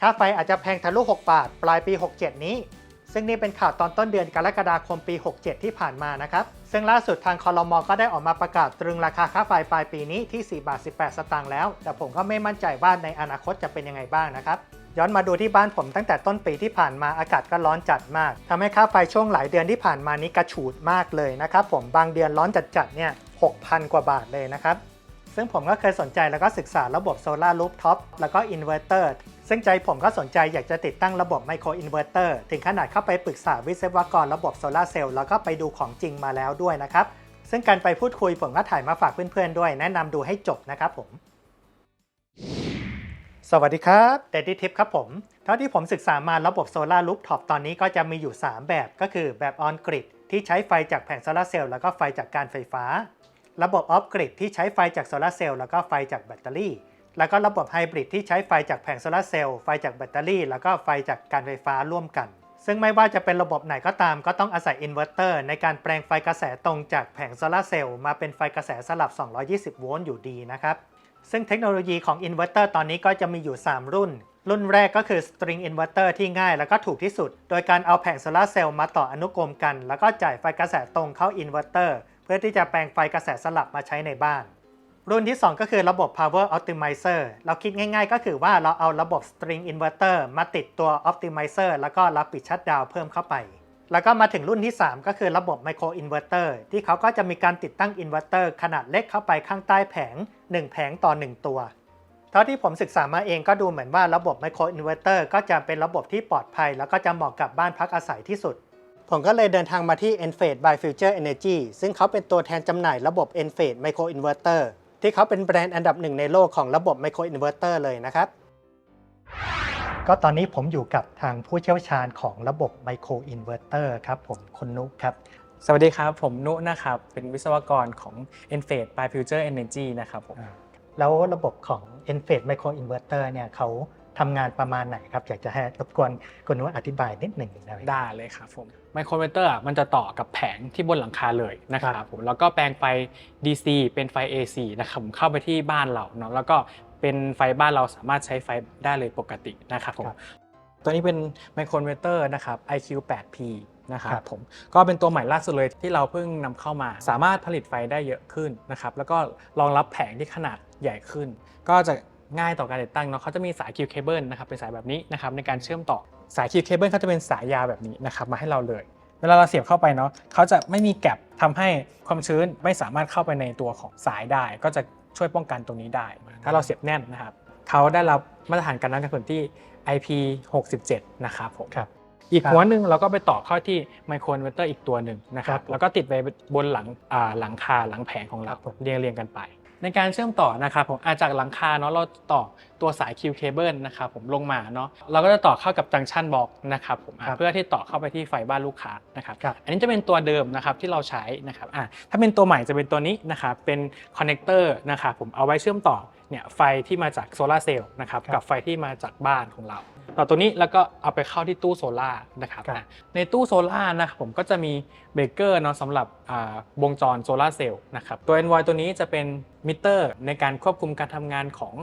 ค่าไฟอาจจะแพงทะลุ 6 บาท ปลายปี 67 นี้ ซึ่งนี่เป็นข่าวตอนต้นเดือนกรกฎาคมปี 67 ที่ผ่านมานะครับ ซึ่งล่าสุดทางคอรมอก็ได้ออกมาประกาศตรึงราคาค่าไฟปลายปีนี้ที่ 4 บาท 18 สตางค์แล้ว แต่ผมก็ไม่มั่นใจว่าในอนาคตจะเป็นยังไงบ้างนะครับย้อนมาดูที่บ้านผมตั้งแต่ต้นปีที่ผ่านมาอากาศก็ร้อนจัดมากทำให้ค่าไฟช่วงหลายเดือนที่ผ่านมานี้กระฉูดมากเลยนะครับผมบางเดือนร้อนจัดๆเนี่ย6,000 กว่าบาทเลยนะครับ ซึ่งผมก็เคยสนใจแล้วก็ศึกษาระบบโซลาร์รูฟท็อปแล้วก็อินเวอร์เตอร์ซึ่งใจผมก็สนใจอยากจะติดตั้งระบบไมโครอินเวอร์เตอร์ถึงขนาดเข้าไปปรึกษาวิศวกรระบบโซลาร์เซลล์แล้วก็ไปดูของจริงมาแล้วด้วยนะครับ ซึ่งการไปพูดคุยผมก็ถ่ายมาฝากเพื่อนๆด้วย แนะนำดูให้จบนะครับผม สวัสดีครับเดดดี้ทิปครับผม เท่าที่ผมศึกษามาระบบโซลาร์รูฟท็อปตอนนี้ก็จะมีอยู่ 3 แบบก็คือแบบออนกริดที่ใช้ไฟจากแผงโซลาร์เซลล์แล้วก็ไฟจากการไฟฟ้า ระบบออฟกริดที่ใช้ไฟจากโซลาร์เซลล์แล้วก็ไฟจากแบตเตอรี่ แล้วก็ระบบไฮบริดที่ใช้ไฟจากแผงโซลาร์เซลล์ไฟจากแบตเตอรี่ แล้วก็ไฟจากการไฟฟ้าร่วมกัน ซึ่งไม่ว่าจะเป็นระบบไหนก็ตามก็ต้องอาศัยอินเวอร์เตอร์ในการแปลงไฟกระแสตรงจากแผงโซลาร์เซลล์มาเป็นไฟกระแสสลับ 220 โวลต์อยู่ดีนะครับซึ่งเทคโนโลยีของอินเวอร์เตอร์ตอนนี้ก็จะมีอยู่ 3 รุ่น รุ่นแรกก็คือ string inverter ที่ง่ายแล้วก็ถูกที่สุด โดยการเอาแผงโซลาร์เซลล์มาต่ออนุกรมกัน แล้วก็จ่ายไฟกระแสตรงเข้าอินเวอร์เตอร์ พื่อที่จะแปลงไฟกระแสสลับมาใช้ในบ้าน รุ่นที่ 2 ก็คือระบบ power optimizer เราคิดง่ายๆ ก็คือว่าเราเอาระบบ string inverter มาติดตัว optimizer แล้วก็รับปิดชัดดาวเพิ่มเข้าไป แล้วก็มาถึงรุ่นที่ 3 ก็คือระบบ micro inverter ที่เขาก็จะมีการติดตั้งอินเวอร์เตอร์ขนาดเล็กเข้าไปข้างใต้แผง 1 แผงต่อ 1 ตัว เท่าที่ผมศึกษามาเองก็ดูเหมือนว่าระบบ micro inverter ก็จะเป็นระบบที่ปลอดภัย แล้วก็จะเหมาะกับบ้านพักอาศัยที่สุด ผมก็เลยเดินทางมาที่ Enphase by Future Energy ซึ่งเขาเป็นตัวแทนจำหน่ายระบบ Enphase Micro Inverter ที่เขาเป็นแบรนด์อันดับหนึ่งในโลกของระบบ Micro Inverter เลยนะครับ ก็ตอนนี้ผมอยู่กับทางผู้เชี่ยวชาญของระบบ Micro Inverter ครับผมคุณนุกครับ สวัสดีครับ ผมนุนะครับ เป็นวิศวกรของ e n f a d e by Future Energy นะครับผมอ่าแล้วระบบของ Enphase Micro Inverter เนี่ยเขา ทำงานประมาณไหนครับ อยากจะให้รบกวนคุณนุกอธิบายนิดหนึ่งได้ไหมได้เลยครับผมไมโครเวเตอร์มันจะต่อกับแผงที่บนหลังคาเลยนะครับผมแล้วก็แปลงไฟ DC เป็นไฟ AC นะครับผมเข้าไปที่บ้านเราเนาะแล้วก็เป็นไฟบ้านเราสามารถใช้ไฟได้เลยปกตินะครับผมครับตัวนี้เป็นไมโครเวเตอร์นะครับ IQ8P นะครับครับผมก็เป็นตัวใหม่ล่าสุดเลยที่เราเพิ่งนำเข้ามา สามารถผลิตไฟได้เยอะขึ้นนะครับแล้วก็รองรับแผงที่ขนาดใหญ่ขึ้น ก็จะ ง่ายต่อการติดตั้งเนาะเขาจะมีสาย Q cable นะครับเป็นสายแบบนี้นะครับในการเชื่อมต่อสาย Q cable เขาจะเป็นสายยาวแบบนี้นะครับมาให้เราเลย เวลาเราเสียบเข้าไปเนาะเขาจะไม่มีแกลบทำให้ความชื้นไม่สามารถเข้าไปในตัวของสายได้ ก็จะช่วยป้องกันตรงนี้ได้ ถ้าเราเสียบแน่นนะครับเขาได้รับมาตรฐานการน้ำกันฝุ่นที่ IP67 นะครับผมครับอีกครับหัวหนึ่งเราก็ไปต่อเข้าที่ไมโครอินเวอร์เตอร์อีกตัวหนึ่งนะครัครับบผมแล้วก็ติดไว้บนหลังอ่าหลังคาหลังแผงของเราครับผมเรียงเรียงกันไป ในการเชื่อมต่อนะครับผมอาจากหลังคาเนาะเราต่อตัวสาย Q cable นะครับผมลงมาเนาะเราก็จะต่อเข้ากับจังชันบ็อกนะครับผมอะครับเพื่อที่ต่อเข้าไปที่ไฟบ้านลูกค้านะครับครับอันนี้จะเป็นตัวเดิมนะครับที่เราใช้นะครับอะถ้าเป็นตัวใหม่จะเป็นตัวนี้นะครับเป็นคอนเนคเตอร์นะครับผมเอาไว้เชื่อมต่อ เนี่ยไฟที่มาจากโซลาร์เซลล์นะครับครับกับไฟที่มาจากบ้านของเราต่อตัวนี้แล้วก็เอาไปเข้าที่ตู้โซลาร์นะครับครับอะในตู้โซลาร์นะครับผมก็จะมีเบรกเกอร์เนาะสำหรับอ่าวงจรโซลาร์เซลล์นะครับตัว NY ตัวนี้จะเป็นมิเตอร์ในการควบคุมการทำงานของ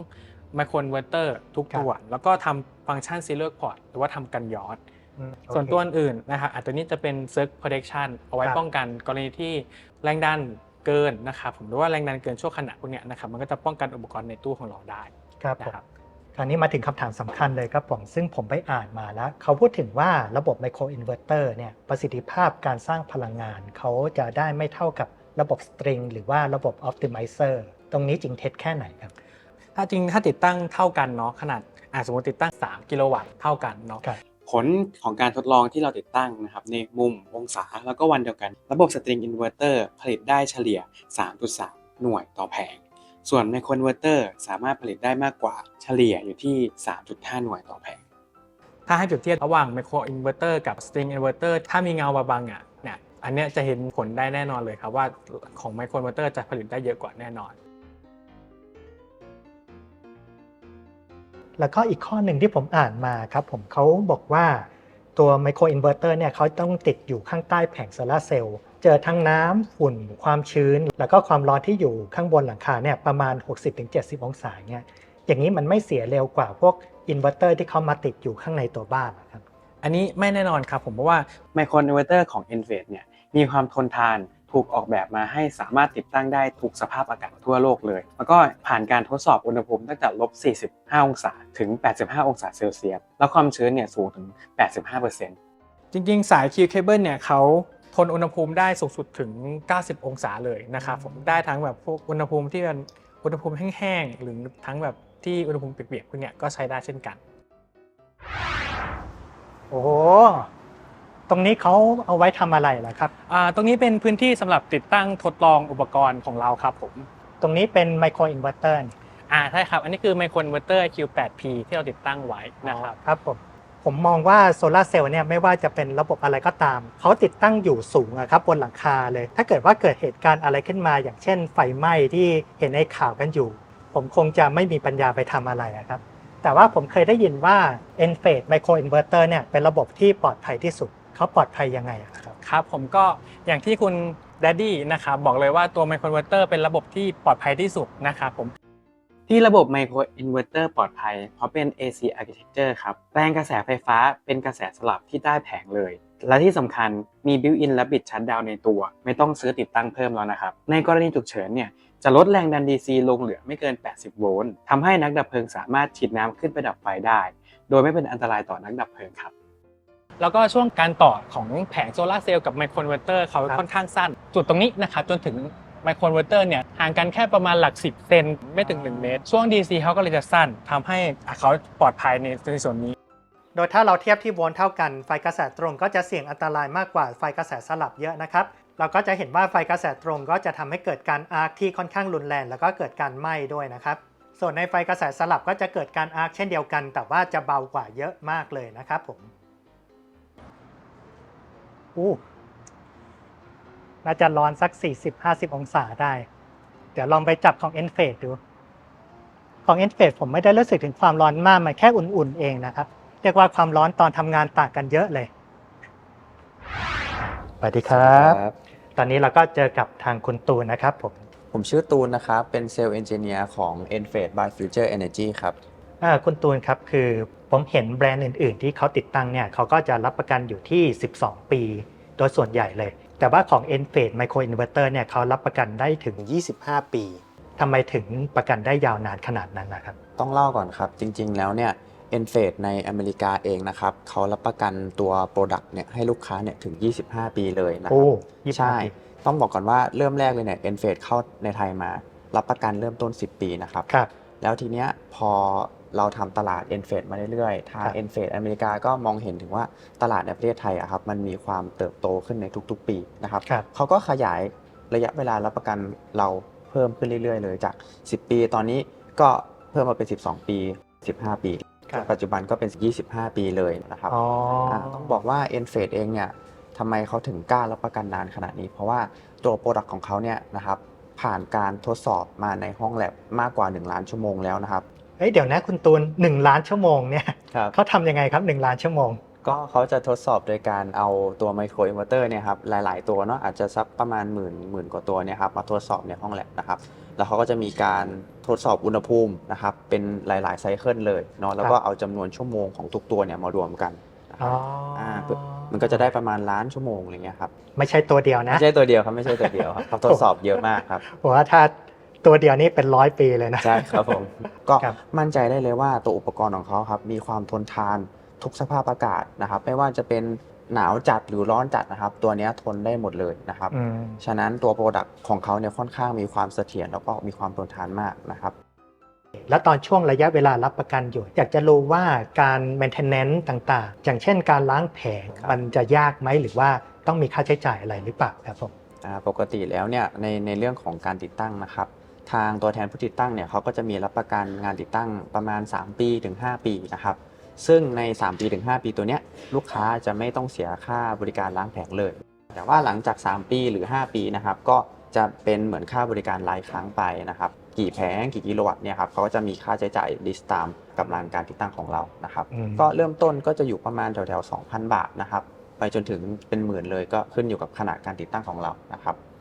ไมโครอินเวอร์เตอร์ทุกครับตัวแล้วก็ทำฟังก์ชันซีเรียลพอร์ตหรือว่าทำกันย้อนอืมส่วนโอเคตัวอื่นๆนะครับอันตัวนี้จะเป็น Circ Protection เอาไว้ครับป้องกันกรณีที่แรงดัน เกินนะครับผมหรือว่าแรงดันเกินชั่วขณะพวกเนี้ยนะครับมันก็จะป้องกันอุปกรณ์ในตู้ของเราได้ครับผมนะครับคราวนี้มาถึงคำถามสำคัญเลยครับผมซึ่งผมไปอ่านมาแล้ว เขาพูดถึงว่าระบบไมโครอินเวอร์เตอร์เนี่ยประสิทธิภาพการสร้างพลังงาน เขาจะได้ไม่เท่ากับระบบสตริงหรือว่าระบบอ p ติ m i เซอร์ตรงนี้จริงเท็จแค่ไหนครับ ถ้าจริงถ้าติดตั้งเท่ากันเนาะขนาดอะสมมติติดตั้ง 3 กิโลวัตต์เท่ากันเนาะครับ ผลของการทดลองที่เราติดตั้งนะครับในมุมองศาแล้วก็วันเดียวกัน ระบบสตริงอินเวอร์เตอร์ผลิตได้เฉลี่ย 3.3 หน่วยต่อแผง ส่วนไมโครอินเวอร์เตอร์สามารถผลิตได้มากกว่าเฉลี่ยอยู่ที่ 3.5 หน่วยต่อแผง ถ้าให้เปรียบเทียบระหว่างไมโครอินเวอร์เตอร์กับสตริงอินเวอร์เตอร์ถ้ามีเงาบางๆอะเนี่ยอันเนี้ยจะเห็นผลได้แน่นอนเลยครับว่าของไมโครอินเวอร์เตอร์จะผลิตได้เยอะกว่าแน่นอน แล้วก็อีกข้อหนึ่งที่ผมอ่านมาครับผมเขาบอกว่าตัวไมโครอินเวอร์เตอร์เนี่ยเขาต้องติดอยู่ข้างใต้แผงโซลาเซลล์เจอทั้งน้ำฝุ่น ความชื้น แล้วก็ความร้อนที่อยู่ข้างบนหลังคาเนี่ยประมาณ 60-70 องศาเนี่ยอย่างนี้มันไม่เสียเร็วกว่าพวกอินเวอร์เตอร์ที่เขามาติดอยู่ข้างในตัวบ้านครับอันนี้ไม่แน่นอนครับผมเพราะว่าไมโครอินเวอร์เตอร์ของ e n f a d เนี่ยมีความทนทาน ถูกออกแบบมาให้สามารถติดตั้งได้ทุกสภาพอากาศทั่วโลกเลย แล้วก็ผ่านการทดสอบอุณหภูมิตั้งแต่ลบ 45 องศาถึง 85 องศาเซลเซียส แล้วความชื้นเนี่ยสูงถึง 85%จริงๆ สาย Q cable เนี่ยเขาทนอุณหภูมิได้สูงสุดถึง 90 องศาเลยนะครับผมได้ทั้งแบบพวกอุณหภูมิที่เป็นอุณหภูมิแห้งๆ หรือทั้งแบบที่อุณหภูมิเปียกๆพวกเนี้ยก็ใช้ได้เช่นกัน โอ้โห ตรงนี้เขาเอาไว้ทำอะไรล่ะครับ อ่าตรงนี้เป็นพื้นที่สำหรับติดตั้งทดลองอุปกรณ์ของเราครับผมตรงนี้เป็นไมโครอินเวอร์เตอร์อ่าใช่ครับ อันนี้คือไมโครอินเวอร์เตอร์ Q8P ที่เราติดตั้งไว้นะครับ ครับผมผมมองว่าโซลาร์เซลล์เนี่ยไม่ว่าจะเป็นระบบอะไรก็ตาม เขาติดตั้งอยู่สูงอะครับบนหลังคาเลย ถ้าเกิดว่าเกิดเหตุการณ์อะไรขึ้นมา อย่างเช่นไฟไหม้ที่เห็นในข่าวกันอยู่ ผมคงจะไม่มีปัญญาไปทำอะไรอะครับ แต่ว่าผมเคยได้ยินว่า e n f a d Micro Inverter เนี่ยเป็นระบบที่ปลอดภัยที่สุด เขาปลอดภัยยังไงอะครับครับผมก็อย่างที่คุณ Daddy นะครับบอกเลยว่าตัวไมโครอินเวอร์เตอร์เป็นระบบที่ปลอดภัยที่สุดนะครับผมที่ระบบไมโครอินเวอร์เตอร์ปลอดภัย เพราะเป็น AC architecture ครับแปลงกระแสไฟฟ้าเป็นกระแสสลับที่ใต้แผงเลย และที่สำคัญมี built-in และ bit shutdown ในตัว ไม่ต้องซื้อติดตั้งเพิ่มแล้วนะครับ ในกรณีฉุกเฉินเนี่ย จะลดแรงดัน DC ลงเหลือไม่เกิน 80 โวลต์ทำให้นักดับเพลิงสามารถฉีดน้ำขึ้นไปดับไฟได้ โดยไม่เป็นอันตรายต่อนักดับเพลิงครับ แล้วก็ช่วงการต่อของแผงโซลาร์เซลล์กับไมโครอินเวอร์เตอร์เขาครับค่อนข้างสั้น จุดตรงนี้นะครับจนถึงไมโครอินเวอร์เตอร์เนี่ยห่างกันแค่ประมาณหลัก 10 เซนไม่ถึง 1 เมตร ช่วง DC เขาก็เลยจะสั้นทำให้เขาปลอดภัยในในส่วนนี้ โดยถ้าเราเทียบที่โวลต์เท่ากันไฟกระแสตรงก็จะเสี่ยงอันตรายมากกว่าไฟกระแสสลับเยอะนะครับเราก็จะเห็นว่าไฟกระแสตรงก็จะทำให้เกิดการอาร์คที่ค่อนข้างรุนแรงแล้วก็เกิดการไหม้ด้วยนะครับส่วนในไฟกระแสสลับก็จะเกิดการอาร์คเช่นเดียวกัน แต่ว่าจะเบากว่าเยอะมากเลยนะครับผม อู้น่าจะร้อนสัก 40-50 องศาได้ เดี๋ยวลองไปจับของ e n f a d ดู ของ e n f a d ผมไม่ได้รู้สึกถึงความร้อนมาก มันแค่อุ่นๆเองนะครับ เรียกว่าความร้อนตอนทำงานต่างกันเยอะเลย สวัสดีครับตอนนี้เราก็เจอกับทางคุณตูนนะครับผม ผมชื่อตูนนะครับ เป็นเซลล์เอนจิเนียร์ของ e n f a d by Future Energy ครับอ่า คุณตูนครับคือผมเห็นแบรนด์อื่น ๆ ที่เขาติดตั้งเนี่ยเขาก็จะรับประกันอยู่ที่ 12 ปี โดยส่วนใหญ่เลย แต่ว่าของ e n f a d Micro Inverter เนี่ยเขารับประกันได้ถึง 25 ปีทำไมถึงประกันได้ยาวนานขนาดนั้นนะครับ ต้องเล่าก่อนครับ จริง ๆ แล้วเนี่ย e n f a d ในอเมริกาเองนะครับเขารับประกันตัว Product เนี่ยให้ลูกค้าเนี่ยถึง 25 ปีเลยนะคโอ้รับยี่สิบใช่ห้าปีต้องบอกก่อนว่าเริ่มแรกเลยเนี่ย e n f a d เข้าในไทยมา รับประกันเริ่มต้น 10 ปีนะครับครับแล้วทีเนี้ยพอ เราทำตลาด e n f a d มาเรื่อยๆ ทางครับ e n f a d อเมริกาก็มองเห็นถึงว่าตลาดในประเทศไทยอะครับมันมีความเติบโตขึ้นในทุกๆ ปีนะครับครับเขาก็ขยายระยะเวลารับประกันเราเพิ่มขึ้นเรื่อยๆ เลยจาก 10 ปีตอนนี้ก็เพิ่มมาเป็น 12 ปี 15 ปีครับปัจจุบันก็เป็น 25 ปีเลยนะครับอ๋ออาต้องบอกว่า e n f a d เองเนี่ยทำไมเขาถึงกล้ารับประกันนานขนาดนี้ เพราะว่าตัวโปรดักต์ของเขาเนี่ยนะครับผ่านการทดสอบมาในห้องแลบมากกว่า 1 ล้านชั่วโมงแล้วนะครับ เฮ้ยเดี๋ยวนะคุณตูน1ล้านชั่วโมงเนี่ยครับ เขาทำยังไงครับ1ล้านชั่วโมง ก็เขาจะทดสอบโดยการเอาตัวไมโครอินเวอร์เตอร์เนี่ยครับหลาย ๆ ตัวเนาะอาจจะสักประมาณหมื่นหมื่นกว่าตัวเนี่ยครับมาทดสอบในห้องแลบนะครับ แล้วเขาก็จะมีการทดสอบอุณหภูมินะครับเป็นหลาย ๆ ไซเคิลเลยเนาะแล้วก็เอาจำนวนชั่วโมงของทุกตัวเนี่ยมารวมกันนะครับอ๋อออ่า มันก็จะได้ประมาณล้านชั่วโมงอะไรเงี้ยครับไม่ใช่ตัวเดียวนะไม่ใช่ตัวเดียวครับไม่ใช่ตัวเดียวครับเขาทดสอบเยอะมากครับ ผมว่าถ้า ตัวเดียวนี่เป็นร้อยปีเลยนะ ใช่ครับผม ก็ครับ มั่นใจได้เลยว่าตัวอุปกรณ์ของเขาครับมีความทนทานทุกสภาพอากาศนะครับ ไม่ว่าจะเป็นหนาวจัดหรือร้อนจัดนะครับ ตัวเนี้ยทนได้หมดเลยนะครับ อืม ฉะนั้นตัวโปรดักต์ของเขาเนี่ยค่อนข้างมีความเสถียรแล้วก็มีความทนทานมากนะครับ แล้วตอนช่วงระยะเวลารับประกันอยู่ อยากจะรู้ว่าการ maintenance ต่างๆ อย่างเช่นการล้างแผงครับ มันจะยากไหมหรือว่าต้องมีค่าใช้จ่ายอะไรหรือเปล่าครับผม อ่าปกติแล้วเนี่ยในในเรื่องของการติดตั้งนะครับ ทางตัวแทนผู้ติดตั้งเนี่ยเขาก็จะมีรับประกันงานติดตั้งประมาณ 3 ปีถึง 5 ปีนะครับ ซึ่งใน 3 ปีถึง 5 ปีตัวเนี้ยลูกค้าจะไม่ต้องเสียค่าบริการล้างแผงเลย แต่ว่าหลังจาก 3 ปีหรือ 5 ปีนะครับก็จะเป็นเหมือนค่าบริการรายครั้งไปนะครับ กี่แผงกี่กิโลวัตต์เนี่ยครับเขาก็จะมีค่าใช้จ่ายลิสต์ตามกำลังการติดตั้งของเรานะครับอืมก็เริ่มต้นก็จะอยู่ประมาณแถวๆ2,000 บาทนะครับไปจนถึงเป็นหมื่นเลยก็ขึ้นอยู่กับขนาดการติดตั้งของเรานะครับอืม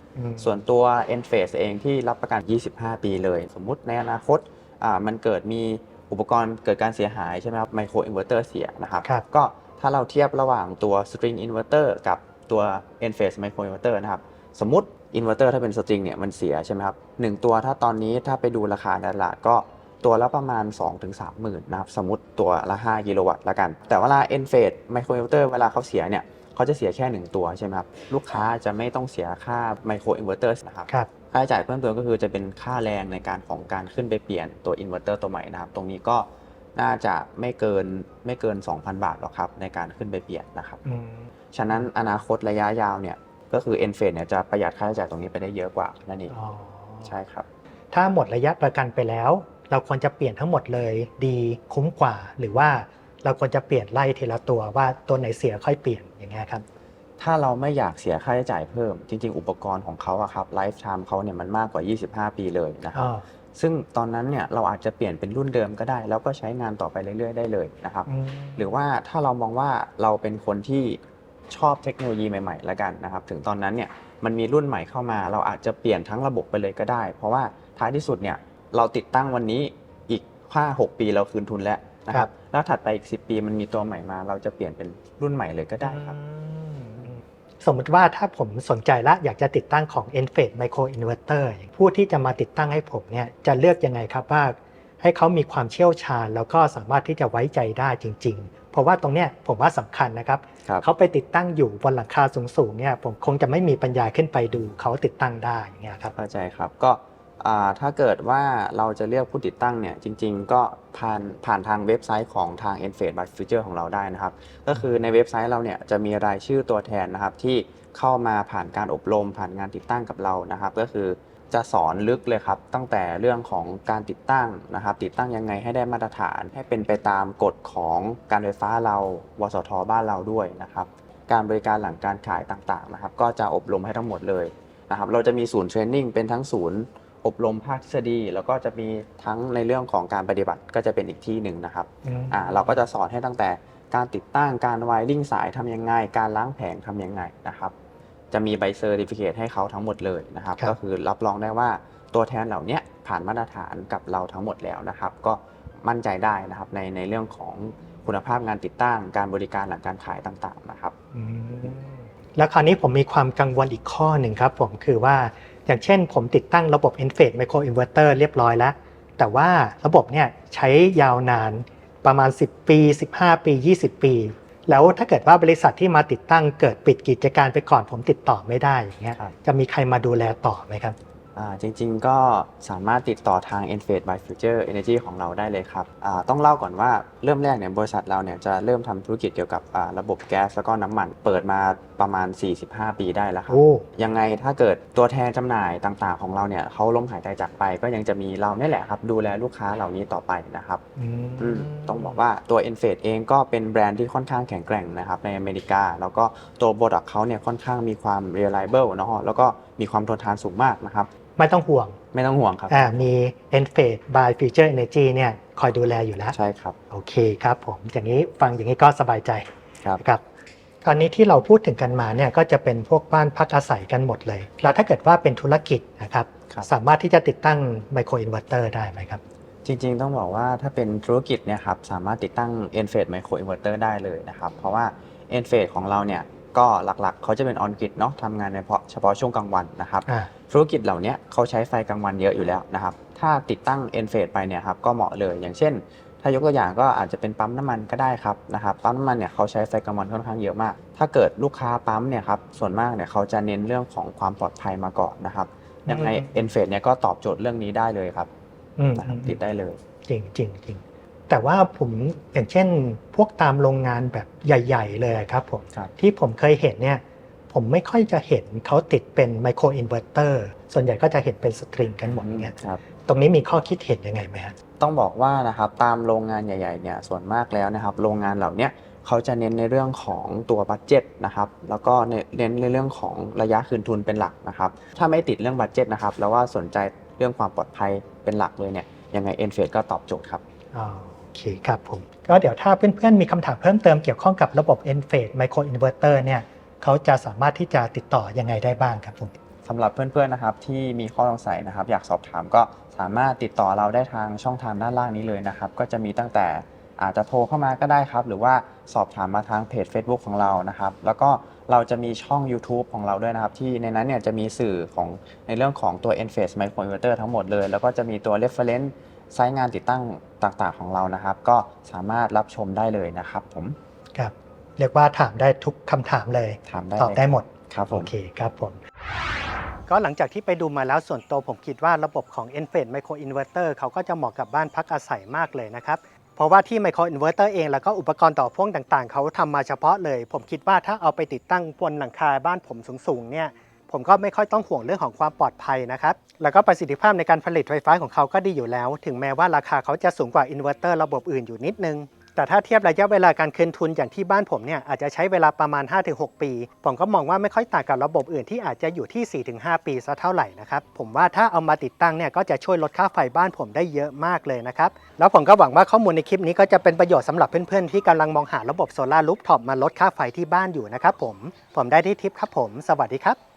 ส่วนตัว e n f a c e เองที่รับประกัน 25 ปีเลย สมมุติในอนาคตอ่ามันเกิดมีอุปกรณ์เกิดการเสียหายใช่ไหมครับไมโครอินเวอร์เตอร์เสียนะครับครับก็ถ้าเราเทียบระหว่างตัว string inverter กับตัว n phase micro inverter นะครับ สมมติอินเวอร์เตอร์ถ้าเป็น string เนี่ยมันเสียใช่ไหมครับหนึ่งตัวถ้าตอนนี้ถ้าไปดูราคาในตลาดก็ตัวละประมาณ 2-3หมื่นนะครับ สมมติตัวละ 5 กิโลวัตต์ละกัน แต่เวลา n phase micro inverter เวลาเขาเสียเนี่ย เขาจะเสียแค่ 1 ตัวใช่ไหมครับ ลูกค้าจะไม่ต้องเสียค่า micro inverter นะครับ ครับ ค่าใช้จ่ายเพิ่มเติมก็คือจะเป็นค่าแรงในการของการขึ้นไปเปลี่ยนตัวอินเวอร์เตอร์ตัวใหม่นะครับ ตรงนี้ก็น่าจะไม่เกินไม่เกิน 2,000 บาทหรอกครับ ในการขึ้นไปเปลี่ยนนะครับ อืม ฉะนั้นอนาคตระยะยาวเนี่ยก็คือ e n f a เนี่ยจะประหยัดค่าใช้จ่ายตรงนี้ไปได้เยอะกว่านั่นเองอ๋อใช่ครับ ถ้าหมดระยะประกันไปแล้ว เราควรจะเปลี่ยนทั้งหมดเลยดีคุ้มกว่า หรือว่า เราควรจะเปลี่ยนไล่ทีละตัวว่าตัวไหนเสียค่อยเปลี่ยนอย่างเงี้ยครับถ้าเราไม่อยากเสียค่าใช้จ่ายเพิ่ม จริง ๆ อุปกรณ์ของเขาอะครับไลฟ์ไทม์เขาเนี่ยมันมากกว่า 25 ปีเลยนะครับอ๋อซึ่งตอนนั้นเนี่ยเราอาจจะเปลี่ยนเป็นรุ่นเดิมก็ได้ แล้วก็ใช้งานต่อไปเรื่อย ๆ ได้เลยนะครับอืมหรือว่าถ้าเรามองว่าเราเป็นคนที่ชอบเทคโนโลยีใหม่ๆแล้วกันนะครับ ถึงตอนนั้นเนี่ยมันมีรุ่นใหม่เข้ามา เราอาจจะเปลี่ยนทั้งระบบไปเลยก็ได้ เพราะว่าท้ายที่สุดเนี่ยเราติดตั้งวันนี้อีก5 6 ปีเราคืนทุนแล้วนะคครัรับบ แล้วถัดไปอีก 10 ปีมันมีตัวใหม่มา เราจะเปลี่ยนเป็นรุ่นใหม่เลยก็ได้ครับอืมสมมติว่าถ้าผมสนใจละอยากจะติดตั้งของ n f a d Micro Inverter ผู้ที่จะมาติดตั้งให้ผมเนี่ยจะเลือกยังไงครับว่า ให้เขามีความเชี่ยวชาญ แล้วก็สามารถที่จะไว้ใจได้จริง ๆ เพราะว่าตรงเนี้ยผมว่าสำคัญนะครับครับเขาไปติดตั้งอยู่บนหลังคาสูงๆเนี่ยผมคงจะไม่มีปัญญาขึ้นไปดูเขาติดตั้งได้อย่างเงี้ยครับเข้าใจครับก็อ่า ถ้าเกิดว่าเราจะเลือกผู้ติดตั้งเนี่ยจริง ๆ ก็ผ่านผ่านทางเว็บไซต์ของทาง e n f a d by Future ของเราได้นะครับ ก็คือในเว็บไซต์เราเนี่ยจะมีรายชื่อตัวแทนนะครับ ที่เข้ามาผ่านการอบรม ผ่านงานติดตั้งกับเรานะครับ ก็คือจะสอนลึกเลยครับ ตั้งแต่เรื่องของการติดตั้งนะครับ ติดตั้งยังไงให้ได้มาตรฐาน ให้เป็นไปตามกฎของการไฟฟ้าเราวสทบ้านเราด้วยนะครับการบริการหลังการขายต่างๆนะครับ ก็จะอบรมให้ทั้งหมดเลยนะครับ เราจะมีศูนย์เทรนนิ่งเป็นทั้งศูนย์ อบรมภาคทฤษฎี แล้วก็จะมีทั้งในเรื่องของการปฏิบัติก็จะเป็นอีกที่หนึ่งนะครับอ่าเราก็จะสอนให้ตั้งแต่การติดตั้งการไวริ่งสายทำยังไง การล้างแผงทำยังไงนะครับ จะมีใบเซอร์ติฟิเคตให้เขาทั้งหมดเลยนะครับครับก็คือรับรองได้ว่าตัวแทนเหล่าเนี้ยผ่านมาตรฐานกับเราทั้งหมดแล้วนะครับ ก็มั่นใจได้นะครับในในเรื่องของคุณภาพงานติดตั้งการบริการหลังการขายต่างๆนะครับอืมแล้วคราวนี้ผมมีความกังวลอีกข้อหนึ่งครับ ผมคือว่า อย่างเช่นผมติดตั้งระบบ e n f a d Micro Inverter เรียบร้อยแล้ว แต่ว่าระบบเนี่ยใช้ยาวนานประมาณ 10 ปี 15 ปี 20 ปี แล้วถ้าเกิดว่าบริษัทที่มาติดตั้งเกิดปิดกิจการไปก่อนผมติดต่อไม่ได้อย่างเงี้ยครับจะมีใครมาดูแลต่อไหมครับอ่า จริงๆ ก็สามารถติดต่อทาง e n f a d by Future Energy ของเราได้เลยครับอ่าต้องเล่าก่อนว่าเริ่มแรกเนี่ยบริษัทเราเนี่ยจะเริ่มทำธุรกิจเกี่ยวกับอ่าระบบแก๊สแล้วก็น้ำมันเปิดมาประมาณ 45 ปีได้แล้วครับโอ้ยังไงถ้าเกิดตัวแทนจำหน่ายต่างๆ ของเราเนี่ยเขาล้มหายใจจากไป ก็ยังจะมีเราเนี่ยแหละครับ ดูแลลูกค้าเหล่านี้ต่อไปนะครับอืมอืมต้องบอกว่าตัว e n f a d เองก็เป็นแบรนด์ที่ค่อนข้างแข็งแกร่งนะครับในอเมริกา แล้วก็ตัวโปรดักต์เขาเนี่ยค่อนข้างมีความ reliable เนอะแล้วก็มีความทนทานสูงมากนะครับ ไม่ต้องห่วงไม่ต้องห่วงครับอ่ามี e n f a d by Future Energy เนี่ยคอยดูแลอยู่แล้ว ใช่ครับ โอเคครับผมอย่างนี้ฟังอย่างนี้ก็สบายใจครับครับตอนนี้ที่เราพูดถึงกันมาเนี่ยก็จะเป็นพวกบ้านพักอาศัยกันหมดเลย แล้วถ้าเกิดว่าเป็นธุรกิจนะครับครับ สามารถที่จะติดตั้งไมโครอินเวอร์เตอร์ได้ไหมครับ จริงๆ ต้องบอกว่าถ้าเป็นธุรกิจเนี่ยครับสามารถติดตั้ง e n f a d Micro Inverter ได้เลยนะครับ เพราะว่า e n f a d ของเราเนี่ย ก็หลักๆ เขาจะเป็น on grid เนาะทำงานในเฉพาะช่วงกลางวันนะครับ อ่า ธุรกิจเหล่านี้เขาใช้ไฟกลางวันเยอะอยู่แล้วนะครับ ถ้าติดตั้ง e n f a d ไปเนี่ยครับก็เหมาะเลย อย่างเช่น ถ้ายกตัวอย่างก็อาจจะเป็นปั๊มน้ำมันก็ได้ครับนะครับปั๊มน้ำมันเนี่ยเขาใช้ไฟกลางวันค่อนข้างเยอะมาก ถ้าเกิดลูกค้าปั๊มเนี่ยครับส่วนมากเนี่ยเขาจะเน้นเรื่องของความปลอดภัยมาก่อนนะครับยังไง e n f a d เนี่ยก็ตอบโจทย์เรื่องนี้ได้เลยครับอืมนะครับติดได้เลย จริงจริงจริง แต่ว่าผมอย่างเช่น พวกตามโรงงานแบบใหญ่ ๆ เลยครับผมครับ ที่ผมเคยเห็นเนี่ยผมไม่ค่อยจะเห็นเขาติดเป็นไมโครอินเวอร์เตอร์ส่วนใหญ่ก็จะเห็นเป็นสตริงกันหมดเนี่ยครับ ตรงนี้มีข้อคิดเห็นยังไงไหมฮะ ต้องบอกว่านะครับตามโรงงานใหญ่ๆเนี่ยส่วนมากแล้วนะครับโรงงานเหล่าเนี้ยเขาจะเน้นในเรื่องของตัวบัตเจ็ตนะครับแล้วก็เน้นในเรื่องของระยะคืนทุนเป็นหลักนะครับถ้าไม่ติดเรื่องบัตเจ็ตนะครับแล้วว่าสนใจเรื่องความปลอดภัยเป็นหลักเลยเนี่ยยังไงเอ็นเฟก็ตอบโจทย์ครับ อ๋อโอ เคครับผม ก็เดี๋ยวถ้าเพื่อนๆ มีคำถามเพิ่มเติมเกี่ยวข้องกับระบบ e n f a d Micro Inverter เนี่ยเขาจะสามารถที่จะติดต่อยังไงได้บ้างครับผมสำหรับเพื่อนๆนะครับที่มีข้อสงสัยนะครับ อยากสอบถามก็สามารถติดต่อเราได้ทางช่องทางด้านล่างนี้เลยนะครับ ก็จะมีตั้งแต่อาจจะโทรเข้ามาก็ได้ครับ หรือว่าสอบถามมาทางเพจ Facebook ของเรานะครับ แล้วก็ เราจะมีช่อง YouTube ของเราด้วยนะครับ ที่ในนั้นเนี่ยจะมีสื่อของในเรื่องของตัว Enphase Microinverter ทั้งหมดเลย แล้วก็จะมีตัว Reference ไซต์งานติดตั้งต่างๆของเรานะครับ ก็สามารถรับชมได้เลยนะครับผมครับเรียกว่าถามได้ทุกคำถามเลยถามได้ตอบได้หมดครับผโอมเคครับผมก็หลังจากที่ไปดูมาแล้วส่วนตัวผมคิดว่าระบบของ e n f a d e Micro Inverter เขาก็จะเหมาะกับบ้านพักอาศัยมากเลยนะครับ เพราะว่าที่ไมโครอินเวอร์เองแล้วก็อุปกรณ์ต่อพ่วงต่างๆ เขาทำมาเฉพาะเลย ผมคิดว่าถ้าเอาไปติดตั้งบนหลังคาบ้านผมสูงๆเนี่ยผมก็ไม่ค่อยต้องห่วงเรื่องของความปลอดภัยนะครับ แล้วก็ประสิทธิภาพในการผลิตไฟฟ้าของเขาก็ดีอยู่แล้ว ถึงแม้ว่าราคาเขาจะสูงกว่าอินเวอร์เตอร์ระบบอื่นอยู่นิดนึง แต่ถ้าเทียบระยะเวลาการคืนทุนอย่างที่บ้านผมเนี่ยอาจจะใช้เวลาประมาณ 5-6 ปี ผมก็มองว่าไม่ค่อยต่างกับระบบอื่นที่อาจจะอยู่ที่ 4-5 ปีซะเท่าไหร่นะครับ ผมว่าถ้าเอามาติดตั้งเนี่ยก็จะช่วยลดค่าไฟบ้านผมได้เยอะมากเลยนะครับ แล้วผมก็หวังว่าข้อมูลในคลิปนี้ก็จะเป็นประโยชน์สำหรับเพื่อนๆ ที่กำลังมองหาระบบโซลาร์รูฟท็อปมาลดค่าไฟที่บ้านอยู่นะครับผม ผมได้ที่ทิปครับผม สวัสดีครับ